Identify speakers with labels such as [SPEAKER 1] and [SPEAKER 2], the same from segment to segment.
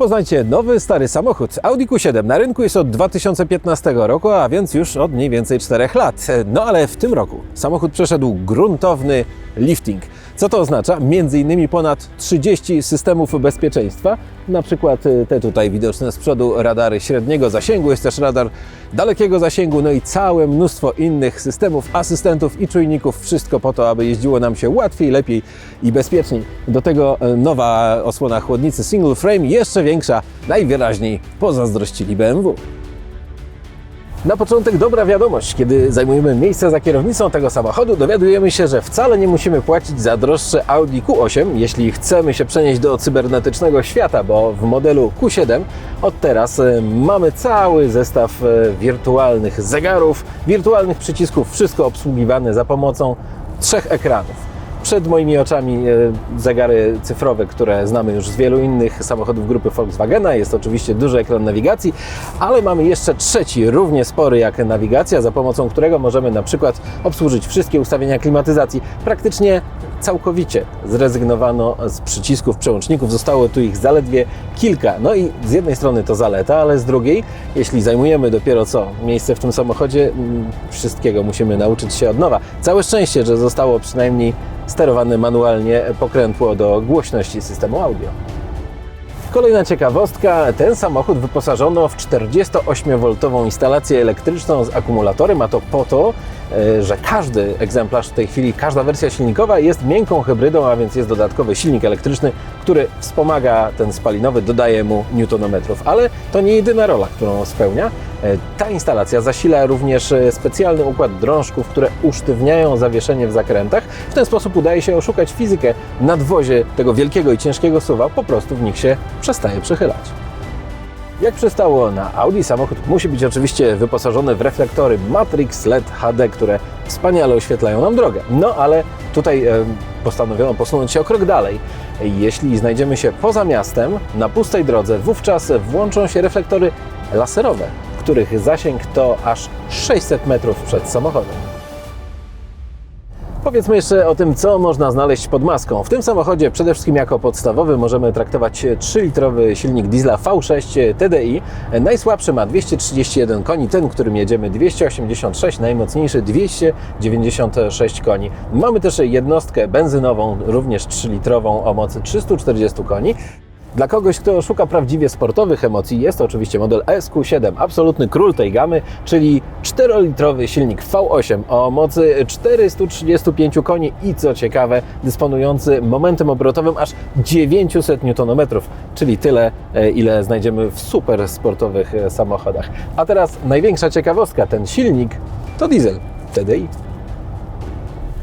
[SPEAKER 1] Poznajcie nowy, stary samochód. Audi Q7 na rynku jest od 2015 roku, a więc już od mniej więcej 4 lat. No ale w tym roku samochód przeszedł gruntowny lifting. Co to oznacza? Między innymi ponad 30 systemów bezpieczeństwa, na przykład y, te tutaj widoczne z przodu radary średniego zasięgu, jest też radar dalekiego zasięgu, no i całe mnóstwo innych systemów, asystentów i czujników, wszystko po to, aby jeździło nam się łatwiej, lepiej i bezpieczniej. Do tego e, nowa osłona chłodnicy single frame, jeszcze większa, najwyraźniej pozazdrościli BMW. Na początek dobra wiadomość. Kiedy zajmujemy miejsce za kierownicą tego samochodu, dowiadujemy się, że wcale nie musimy płacić za droższe Audi Q8, jeśli chcemy się przenieść do cybernetycznego świata, bo w modelu Q7 od teraz e, mamy cały zestaw e, wirtualnych zegarów, wirtualnych przycisków, wszystko obsługiwane za pomocą trzech ekranów. Przed moimi oczami e, zegary cyfrowe, które znamy już z wielu innych samochodów grupy Volkswagena. Jest oczywiście duży ekran nawigacji, ale mamy jeszcze trzeci, równie spory jak nawigacja, za pomocą którego możemy na przykład obsłużyć wszystkie ustawienia klimatyzacji. Praktycznie całkowicie zrezygnowano z przycisków przełączników, zostało tu ich zaledwie kilka. No i z jednej strony to zaleta, ale z drugiej, jeśli zajmujemy dopiero co miejsce w tym samochodzie, mm, wszystkiego musimy nauczyć się od nowa. Całe szczęście, że zostało przynajmniej sterowane manualnie pokrętło do głośności systemu audio. Kolejna ciekawostka, ten samochód wyposażono w 48V instalację elektryczną z akumulatorem, a to po to, e, że każdy egzemplarz w tej chwili, każda wersja silnikowa jest miękką hybrydą, a więc jest dodatkowy silnik elektryczny, który wspomaga ten spalinowy, dodaje mu newtonometrów. Ale to nie jedyna rola, którą spełnia. E, Ta instalacja zasila również e, specjalny układ drążków, które usztywniają zawieszenie w zakrętach. W ten sposób udaje się oszukać fizykę. Nadwozie tego wielkiego i ciężkiego suwa po prostu w nich się przestaje przechylać. Jak przystało na Audi, samochód musi być oczywiście wyposażony w reflektory Matrix LED HD, które wspaniale oświetlają nam drogę. No ale tutaj postanowiono posunąć się o krok dalej. Jeśli znajdziemy się poza miastem, na pustej drodze, wówczas włączą się reflektory laserowe, których zasięg to aż 600 metrów przed samochodem. Powiedzmy jeszcze o tym, co można znaleźć pod maską. W tym samochodzie przede wszystkim jako podstawowy możemy traktować 3-litrowy silnik diesla V6 TDI. Najsłabszy ma 231 koni, ten, którym jedziemy 286, najmocniejszy 296 koni. Mamy też jednostkę benzynową, również 3-litrową o mocy 340 koni. Dla kogoś, kto szuka prawdziwie sportowych emocji, jest to oczywiście model SQ7, absolutny król tej gamy, czyli 4-litrowy silnik V8 o mocy 435 koni i co ciekawe, dysponujący momentem obrotowym aż 900 Nm, czyli tyle, e, ile znajdziemy w super sportowych e, samochodach. A teraz największa ciekawostka, ten silnik to diesel TDI.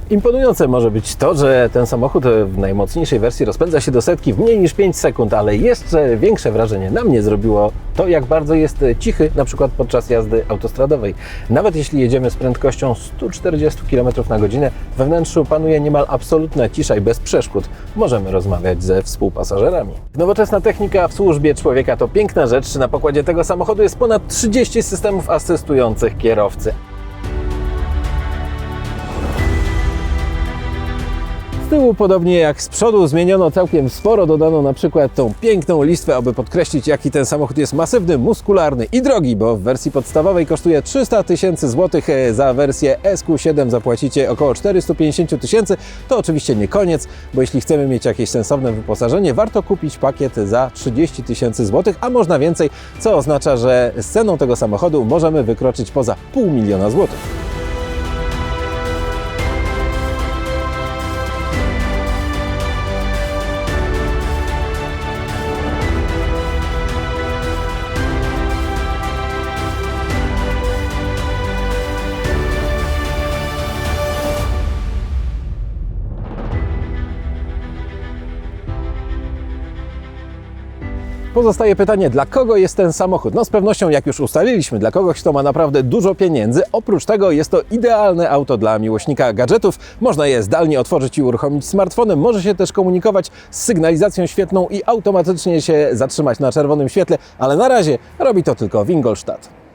[SPEAKER 1] Imponujące może być to, że ten samochód w najmocniejszej wersji rozpędza się do setki w mniej niż 5 sekund, ale jeszcze większe wrażenie na mnie zrobiło to, jak bardzo jest cichy, na przykład podczas jazdy autostradowej. Nawet jeśli jedziemy z prędkością 140 km na godzinę, we wnętrzu panuje niemal absolutna cisza i bez przeszkód możemy rozmawiać ze współpasażerami. Nowoczesna technika w służbie człowieka to piękna rzecz. Na pokładzie tego samochodu jest ponad 30 systemów asystujących kierowcy. Z tyłu, podobnie jak z przodu, zmieniono całkiem sporo. Dodano na przykład tą piękną listwę, aby podkreślić, jaki ten samochód jest masywny, muskularny i drogi, bo w wersji podstawowej kosztuje 300 tysięcy złotych. e, Za wersję SQ7 zapłacicie około 450 tysięcy. To oczywiście nie koniec, bo jeśli chcemy mieć jakieś sensowne wyposażenie, warto kupić pakiet za 30 tysięcy złotych, a można więcej, co oznacza, że z ceną tego samochodu możemy wykroczyć poza pół miliona złotych. Pozostaje pytanie, dla kogo jest ten samochód? No z pewnością, jak już ustaliliśmy, dla kogoś, kto ma naprawdę dużo pieniędzy. Oprócz tego jest to idealne auto dla miłośnika gadżetów. Można je zdalnie otworzyć i uruchomić smartfonem. Może się też komunikować z sygnalizacją świetną i automatycznie się zatrzymać na czerwonym świetle, ale na razie robi to tylko w Ingolstadt.